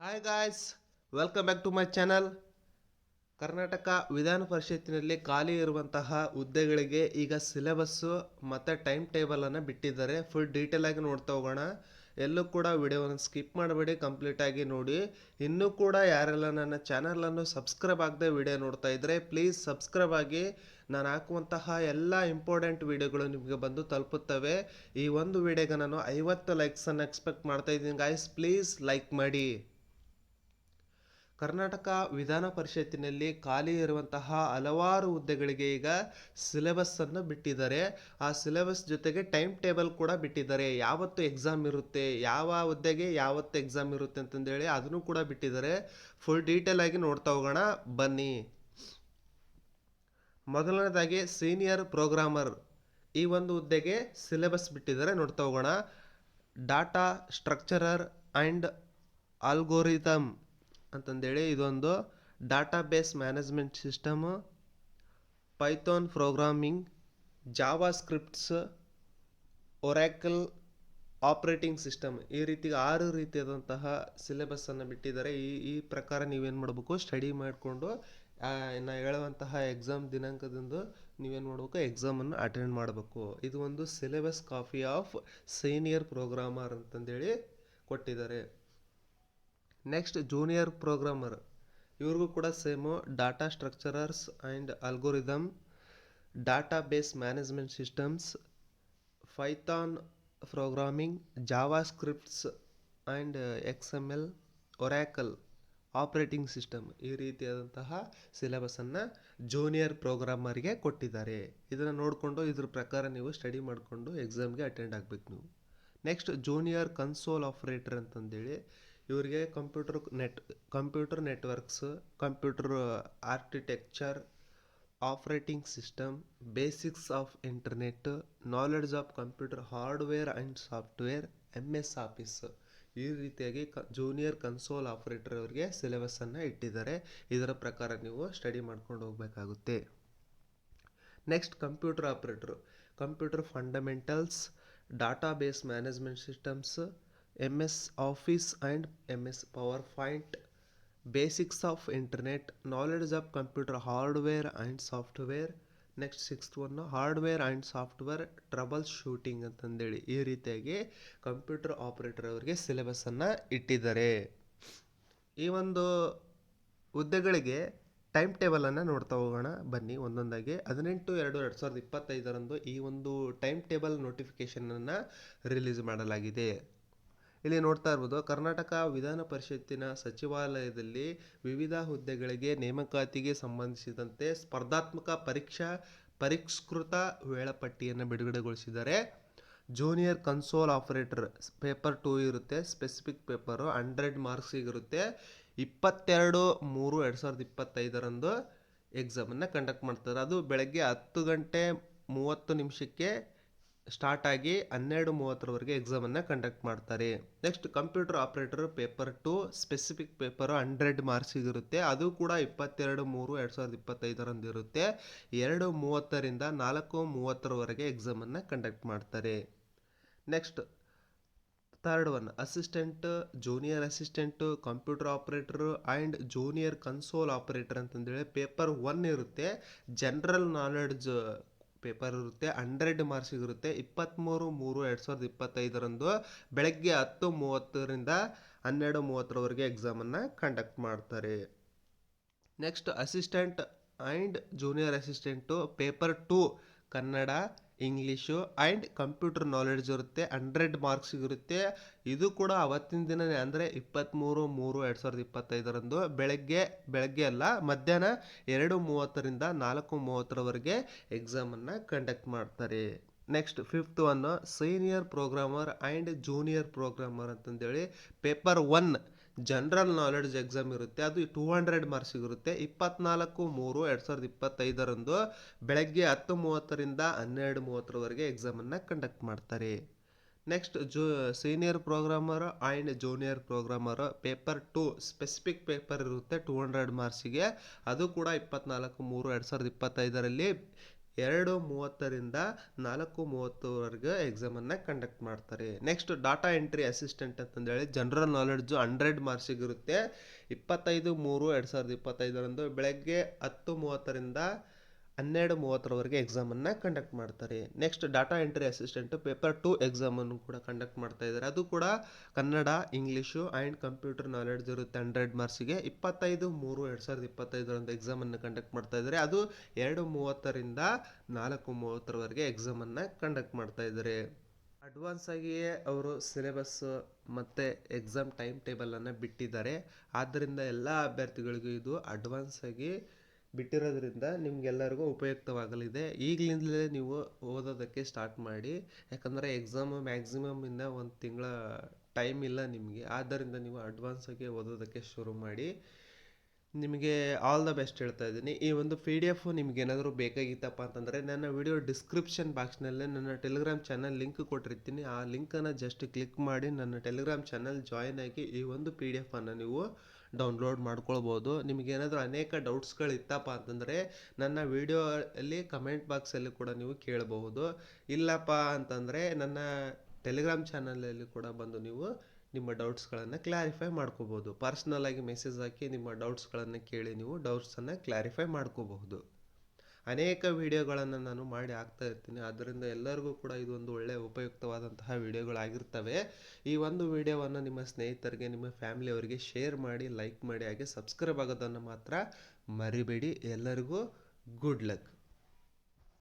Hi guys welcome back to my channel Karnataka ವಿಧಾನ ಪರಿಷತ್ತಿನಲ್ಲಿ ಖಾಲಿ ಇರುವಂತಹ ಹುದ್ದೆಗಳಿಗೆ ಈಗ ಸಿಲೆಬಸ್ಸು ಮತ್ತು ಟೈಮ್ ಟೇಬಲನ್ನು ಬಿಟ್ಟಿದ್ದಾರೆ. ಫುಲ್ ಡೀಟೇಲಾಗಿ ನೋಡ್ತಾ ಹೋಗೋಣ. ಎಲ್ಲೂ ಕೂಡ ವಿಡಿಯೋವನ್ನು ಸ್ಕಿಪ್ ಮಾಡಬೇಡಿ ಕಂಪ್ಲೀಟಾಗಿ ನೋಡಿ. ಇನ್ನೂ ಕೂಡ ಯಾರೆಲ್ಲ ನನ್ನ ಚಾನಲನ್ನು ಸಬ್ಸ್ಕ್ರೈಬ್ ಆಗದೆ ವಿಡಿಯೋ ನೋಡ್ತಾ ಇದ್ದರೆ ಪ್ಲೀಸ್ ಸಬ್ಸ್ಕ್ರೈಬ್ ಆಗಿ. ನಾನು ಹಾಕುವಂತಹ ಎಲ್ಲ ಇಂಪಾರ್ಟೆಂಟ್ ವಿಡಿಯೋಗಳು ನಿಮಗೆ ಬಂದು ತಲುಪುತ್ತವೆ. ಈ ಒಂದು ವಿಡಿಯೋಗೆ ನಾನು ಐವತ್ತು ಲೈಕ್ಸನ್ನು ಎಕ್ಸ್ಪೆಕ್ಟ್ ಮಾಡ್ತಾ ಇದ್ದೀನಿ ಗಾಯ್ಸ್ ಪ್ಲೀಸ್ ಲೈಕ್ ಮಾಡಿ. ಕರ್ನಾಟಕ ವಿಧಾನ ಪರಿಷತ್ತಿನಲ್ಲಿ ಖಾಲಿ ಇರುವಂತಹ ಹಲವಾರು ಹುದ್ದೆಗಳಿಗೆ ಈಗ ಸಿಲೆಬಸ್ಸನ್ನು ಬಿಟ್ಟಿದ್ದಾರೆ. ಆ ಸಿಲೆಬಸ್ ಜೊತೆಗೆ ಟೈಮ್ ಟೇಬಲ್ ಕೂಡ ಬಿಟ್ಟಿದ್ದಾರೆ. ಯಾವತ್ತು ಎಕ್ಸಾಮ್ ಇರುತ್ತೆ, ಯಾವ ಹುದ್ದೆಗೆ ಯಾವತ್ತು ಎಕ್ಸಾಮ್ ಇರುತ್ತೆ ಅಂತಂದೇಳಿ ಅದನ್ನು ಕೂಡ ಬಿಟ್ಟಿದ್ದಾರೆ. ಫುಲ್ ಡೀಟೇಲ್ ಆಗಿ ನೋಡ್ತಾ ಹೋಗೋಣ, ಬನ್ನಿ. ಮೊದಲನೇದಾಗಿ ಸೀನಿಯರ್ ಪ್ರೋಗ್ರಾಮರ್ ಈ ಒಂದು ಹುದ್ದೆಗೆ ಸಿಲೆಬಸ್ ಬಿಟ್ಟಿದ್ದಾರೆ, ನೋಡ್ತಾ ಹೋಗೋಣ. ಡಾಟಾ ಸ್ಟ್ರಕ್ಚರರ್ ಆ್ಯಂಡ್ ಆಲ್ಗೋರಿಥಮ್ ಅಂತಂದೇಳಿ ಇದೊಂದು database management system, python programming java scripts oracle operating system ಈ ರೀತಿ ಆರು ರೀತಿಯಾದಂತಹ ಸಿಲೆಬಸ್ಸನ್ನು ಬಿಟ್ಟಿದ್ದಾರೆ. ಈ ಈ ಪ್ರಕಾರ ನೀವೇನು ಮಾಡಬೇಕು? ಸ್ಟಡಿ ಮಾಡಿಕೊಂಡು ನಾ ಹೇಳುವಂತಹ ಎಕ್ಸಾಮ್ ದಿನಾಂಕದಂದು ನೀವೇನು ಮಾಡಬೇಕು? ಎಕ್ಸಾಮನ್ನು ಅಟೆಂಡ್ ಮಾಡಬೇಕು. ಇದು ಒಂದು syllabus copy of senior programmer ಅಂತಂದೇಳಿ ಕೊಟ್ಟಿದ್ದಾರೆ. ನೆಕ್ಸ್ಟ್ ಜೂನಿಯರ್ ಪ್ರೋಗ್ರಾಮರ್ ಇವ್ರಿಗೂ ಕೂಡ same data structures and algorithm data base management systems Python programming Java scripts and X M L Oracle operating system ಈ ರೀತಿಯಾದಂತಹ ಸಿಲೆಬಸನ್ನು ಜೂನಿಯರ್ ಪ್ರೋಗ್ರಾಮರ್ಗೆ ಕೊಟ್ಟಿದ್ದಾರೆ. ಇದನ್ನು ನೋಡಿಕೊಂಡು ಇದ್ರ ಪ್ರಕಾರ ನೀವು ಸ್ಟಡಿ ಮಾಡಿಕೊಂಡು ಎಕ್ಸಾಮ್ಗೆ ಅಟೆಂಡ್ ಆಗಬೇಕು ನೀವು. ನೆಕ್ಸ್ಟ್ ಜೂನಿಯರ್ ಕನ್ಸೋಲ್ ಆಪ್ರೇಟರ್ ಅಂತಂದೇಳಿ ಇವರಿಗೆ computer net computer networks computer architecture operating system basics of internet knowledge of computer hardware and software M S office ಈ ರೀತಿಯಾಗಿ ಕ ಜೂನಿಯರ್ ಕನ್ಸೋಲ್ ಆಪ್ರೇಟರ್ ಅವರಿಗೆ ಸಿಲೆಬಸ್ಸನ್ನು ಇಟ್ಟಿದ್ದಾರೆ. ಇದರ ಪ್ರಕಾರ ನೀವು ಸ್ಟಡಿ ಮಾಡ್ಕೊಂಡು ಹೋಗಬೇಕಾಗುತ್ತೆ. Next computer operator computer fundamentals database management systems M S office and M S PowerPoint basics of internet knowledge of computer hardware and software next sixth one hardware and software troubleshooting ಅಂತಂದೇಳಿ. ಈ ರೀತಿಯಾಗಿ computer operator ಅವರಿಗೆ ಸಿಲೆಬಸನ್ನು ಇಟ್ಟಿದ್ದಾರೆ. ಈ ಒಂದು ಹುದ್ದೆಗಳಿಗೆ time ಟೇಬಲನ್ನು ನೋಡ್ತಾ ಹೋಗೋಣ. ಬನ್ನಿ ಒಂದೊಂದಾಗಿ. ಹದಿನೆಂಟು, ಎರಡು ಎರಡು ಸಾವಿರದ ಇಪ್ಪತ್ತೈದರಂದು ಈ ಒಂದು ಟೈಮ್ ಟೇಬಲ್ ನೋಟಿಫಿಕೇಷನನ್ನು ರಿಲೀಸ್ ಮಾಡಲಾಗಿದೆ. ಇಲ್ಲಿ ನೋಡ್ತಾ ಇರ್ಬೋದು, ಕರ್ನಾಟಕ ವಿಧಾನ ಪರಿಷತ್ತಿನ ಸಚಿವಾಲಯದಲ್ಲಿ ವಿವಿಧ ಹುದ್ದೆಗಳಿಗೆ ನೇಮಕಾತಿಗೆ ಸಂಬಂಧಿಸಿದಂತೆ ಸ್ಪರ್ಧಾತ್ಮಕ ಪರೀಕ್ಷಾ ಪರಿಷ್ಕೃತ ವೇಳಾಪಟ್ಟಿಯನ್ನು ಬಿಡುಗಡೆಗೊಳಿಸಿದ್ದಾರೆ. Junior console operator paper two ಇರುತ್ತೆ, ಸ್ಪೆಸಿಫಿಕ್ ಪೇಪರು ಹಂಡ್ರೆಡ್ ಮಾರ್ಕ್ಸಿಗಿರುತ್ತೆ ಇಪ್ಪತ್ತೆರಡು ಮೂರು ಎರಡು ಸಾವಿರದ ಇಪ್ಪತ್ತೈದರಂದು ಎಕ್ಸಾಮನ್ನು ಕಂಡಕ್ಟ್ ಮಾಡ್ತಾರೆ. ಅದು ಬೆಳಗ್ಗೆ ಹತ್ತು ಗಂಟೆ ಮೂವತ್ತು ನಿಮಿಷಕ್ಕೆ ಸ್ಟಾರ್ಟ್ ಆಗಿ ಹನ್ನೆರಡು ಮೂವತ್ತರವರೆಗೆ ಎಕ್ಸಾಮನ್ನು ಕಂಡಕ್ಟ್ ಮಾಡ್ತಾರೆ. Next computer operator paper two specific paper hundred ಮಾರ್ಕ್ಸಿಗಿರುತ್ತೆ ಅದು ಕೂಡ ಇಪ್ಪತ್ತೆರಡು ಮೂರು, ಎರಡು ಸಾವಿರದ ಇಪ್ಪತ್ತೈದರಂದು ಇರುತ್ತೆ. ಎರಡು ಮೂವತ್ತರಿಂದ ನಾಲ್ಕು ಮೂವತ್ತರವರೆಗೆ ಎಕ್ಸಾಮನ್ನು ಕಂಡಕ್ಟ್ ಮಾಡ್ತಾರೆ. Next third one assistant junior assistant computer operator and junior console operator ಅಂತಂದೇಳಿ ಪೇಪರ್ ಒನ್ ಇರುತ್ತೆ. ಜನರಲ್ ನಾಲೆಡ್ಜ್ ಪೇಪರ್ ಇರುತ್ತೆ ಹಂಡ್ರೆಡ್ ಮಾರ್ಕ್ಸಿಗೆ ಇರುತ್ತೆ ಇಪ್ಪತ್ತ್ಮೂರು ಮೂರು, ಎರಡು ಸಾವಿರದ ಇಪ್ಪತ್ತೈದರಂದು ಬೆಳಗ್ಗೆ ಹತ್ತು ಮೂವತ್ತರಿಂದ ಹನ್ನೆರಡು ಮೂವತ್ತರವರೆಗೆ ಎಕ್ಸಾಮನ್ನು ಕಂಡಕ್ಟ್ ಮಾಡ್ತಾರೆ. Next assistant and junior assistant paper two Kannada English and computer knowledge ಇರುತ್ತೆ. ಹಂಡ್ರೆಡ್ ಮಾರ್ಕ್ಸ್ ಇರುತ್ತೆ ಇದು ಕೂಡ ಅವತ್ತಿನ ದಿನವೇ ಅಂದರೆ ಇಪ್ಪತ್ತ್ಮೂರು ಮೂರು ಎರಡು ಸಾವಿರದ ಇಪ್ಪತ್ತೈದರಂದು. ಬೆಳಗ್ಗೆ ಬೆಳಗ್ಗೆ ಅಲ್ಲ, ಮಧ್ಯಾಹ್ನ ಎರಡು ಮೂವತ್ತರಿಂದ ನಾಲ್ಕು ಮೂವತ್ತರವರೆಗೆ ಎಕ್ಸಾಮನ್ನು ಕಂಡಕ್ಟ್ ಮಾಡ್ತಾರೆ. Next fifth one senior programmer and junior programmer ಅಂತಂದೇಳಿ paper one general knowledge exam ಇರುತ್ತೆ. ಅದು ಟೂ ಹಂಡ್ರೆಡ್ ಮಾರ್ಕ್ಸಿಗಿರುತ್ತೆ ಇಪ್ಪತ್ನಾಲ್ಕು, ಮೂರು, ಎರಡು ಸಾವಿರದ ಇಪ್ಪತ್ತೈದರಂದು ಬೆಳಗ್ಗೆ ಹತ್ತು ಮೂವತ್ತರಿಂದ ಹನ್ನೆರಡು ಮೂವತ್ತರವರೆಗೆ ಎಕ್ಸಾಮನ್ನು ಕಂಡಕ್ಟ್ ಮಾಡ್ತಾರೆ. Next zoo senior programmer and junior programmer paper two specific paper ಇರುತ್ತೆ ಟೂ ಹಂಡ್ರೆಡ್ ಮಾರ್ಕ್ಸಿಗೆ ಅದು ಕೂಡ ಇಪ್ಪತ್ನಾಲ್ಕು, ಮೂರು, ಎರಡು ಸಾವಿರದ ಇಪ್ಪತ್ತೈದರಲ್ಲಿ ಎರಡು ಮೂವತ್ತರಿಂದ ನಾಲ್ಕು ಮೂವತ್ತರವರೆಗೆ ಎಕ್ಸಾಮನ್ನು ಕಂಡಕ್ಟ್ ಮಾಡ್ತಾರೆ. ನೆಕ್ಸ್ಟ್ ಡಾಟಾ ಎಂಟ್ರಿ ಅಸಿಸ್ಟೆಂಟ್ ಅಂತಂದೇಳಿ ಜನರಲ್ ನಾಲೆಡ್ಜು ಹಂಡ್ರೆಡ್ ಮಾರ್ಕ್ಸಿಗಿರುತ್ತೆ ಇಪ್ಪತ್ತೈದು ಮೂರು ಎರಡು ಸಾವಿರದ ಇಪ್ಪತ್ತೈದರಂದು ಬೆಳಗ್ಗೆ ಹತ್ತು ಮೂವತ್ತರಿಂದ ಹನ್ನೆರಡು ಮೂವತ್ತರವರೆಗೆ ಎಕ್ಸಾಮನ್ನು ಕಂಡಕ್ಟ್ ಮಾಡ್ತಾರೆ. Next data entry assistant paper two ಎಕ್ಸಾಮನ್ನು ಕೂಡ ಕಂಡಕ್ಟ್ ಮಾಡ್ತಾ ಇದ್ದಾರೆ. ಅದು ಕೂಡ Kannada English and computer knowledge ಇರುತ್ತೆ. ಹಂಡ್ರೆಡ್ ಮಾರ್ಕ್ಸಿಗೆ ಇಪ್ಪತ್ತೈದು, ಮೂರು ಎರಡು ಸಾವಿರದ ಇಪ್ಪತ್ತೈದರಂದು ಎಕ್ಸಾಮನ್ನು ಕಂಡಕ್ಟ್ ಮಾಡ್ತಾ ಇದ್ದಾರೆ. ಅದು ಎರಡು ಮೂವತ್ತರಿಂದ ನಾಲ್ಕು ಮೂವತ್ತರವರೆಗೆ ಎಕ್ಸಾಮನ್ನು ಕಂಡಕ್ಟ್ ಮಾಡ್ತಾ ಇದ್ದಾರೆ. ಅಡ್ವಾನ್ಸ್ ಆಗಿಯೇ ಅವರು ಸಿಲೆಬಸ್ ಮತ್ತು ಎಕ್ಸಾಮ್ ಟೈಮ್ ಟೇಬಲನ್ನು ಬಿಟ್ಟಿದ್ದಾರೆ. ಆದ್ದರಿಂದ ಎಲ್ಲ ಅಭ್ಯರ್ಥಿಗಳಿಗೂ ಇದು ಅಡ್ವಾನ್ಸ್ ಆಗಿ ಬಿಟ್ಟಿರೋದ್ರಿಂದ ನಿಮಗೆಲ್ಲರಿಗೂ ಉಪಯುಕ್ತವಾಗಲಿದೆ. ಈಗಲಿಂದಲೇ ನೀವು ಓದೋದಕ್ಕೆ ಸ್ಟಾರ್ಟ್ ಮಾಡಿ, ಯಾಕಂದರೆ ಎಕ್ಸಾಮ್ ಮ್ಯಾಕ್ಸಿಮಮ್ ಇಂದ ಒಂದು ತಿಂಗಳ ಟೈಮ್ ಇಲ್ಲ ನಿಮಗೆ. ಆದ್ದರಿಂದ ನೀವು ಅಡ್ವಾನ್ಸಾಗಿ ಓದೋದಕ್ಕೆ ಶುರು ಮಾಡಿ ನಿಮಗೆ ಆಲ್ ದ ಬೆಸ್ಟ್ ಹೇಳ್ತಾ ಇದ್ದೀನಿ. ಈ ಒಂದು ಪಿ ಡಿ ಎಫ್ ನಿಮ್ಗೆ ಏನಾದರೂ ಬೇಕಾಗಿತ್ತಪ್ಪ ಅಂತಂದರೆ ನನ್ನ ವಿಡಿಯೋ ಡಿಸ್ಕ್ರಿಪ್ಷನ್ ಬಾಕ್ಸ್ನಲ್ಲೇ ನನ್ನ ಟೆಲಿಗ್ರಾಮ್ ಚಾನಲ್ ಲಿಂಕ್ ಕೊಟ್ಟಿರ್ತೀನಿ. ಆ ಲಿಂಕನ್ನು ಜಸ್ಟ್ ಕ್ಲಿಕ್ ಮಾಡಿ ನನ್ನ ಟೆಲಿಗ್ರಾಮ್ ಚಾನಲ್ ಜಾಯ್ನ್ ಆಗಿ ಈ ಒಂದು ಪಿ ಡಿ ಎಫನ್ನು ನೀವು ಡೌನ್ಲೋಡ್ ಮಾಡ್ಕೊಳ್ಬೋದು. ನಿಮಗೇನಾದರೂ ಅನೇಕ ಡೌಟ್ಸ್ಗಳಿತ್ತಪ್ಪ ಅಂತಂದರೆ ನನ್ನ ವಿಡಿಯೋ ಅಲ್ಲಿ ಕಮೆಂಟ್ ಬಾಕ್ಸಲ್ಲಿ ಕೂಡ ನೀವು ಕೇಳಬಹುದು. ಇಲ್ಲಪ್ಪ ಅಂತಂದರೆ ನನ್ನ ಟೆಲಿಗ್ರಾಮ್ ಚಾನಲಲ್ಲಿ ಕೂಡ ಬಂದು ನೀವು ನಿಮ್ಮ ಡೌಟ್ಸ್ಗಳನ್ನು ಕ್ಲಾರಿಫೈ ಮಾಡ್ಕೋಬೋದು ಪರ್ಸ್ನಲ್ ಆಗಿ ಮೆಸೇಜ್ ಹಾಕಿ ನಿಮ್ಮ ಡೌಟ್ಸ್ಗಳನ್ನು ಕೇಳಿ ನೀವು ಡೌಟ್ಸನ್ನು ಕ್ಲಾರಿಫೈ ಮಾಡ್ಕೋಬಹುದು. ಅನೇಕ ವಿಡಿಯೋಗಳನ್ನು ನಾನು ಮಾಡಿ ಹಾಕ್ತಾ ಇರ್ತೀನಿ. ಆದ್ದರಿಂದ ಎಲ್ಲರಿಗೂ ಕೂಡ ಇದು ಒಂದು ಒಳ್ಳೆಯ ಉಪಯುಕ್ತವಾದಂತಹ ವಿಡಿಯೋಗಳಾಗಿರ್ತವೆ ಈ ಒಂದು ವಿಡಿಯೋವನ್ನು ನಿಮ್ಮ ಸ್ನೇಹಿತರಿಗೆ, ನಿಮ್ಮ ಫ್ಯಾಮಿಲಿಯವರಿಗೆ ಶೇರ್ ಮಾಡಿ ಲೈಕ್ ಮಾಡಿ, ಹಾಗೆ ಸಬ್ಸ್ಕ್ರೈಬ್ ಆಗೋದನ್ನು ಮಾತ್ರ ಮರಿಬೇಡಿ. ಎಲ್ಲರಿಗೂ ಗುಡ್ ಲಕ್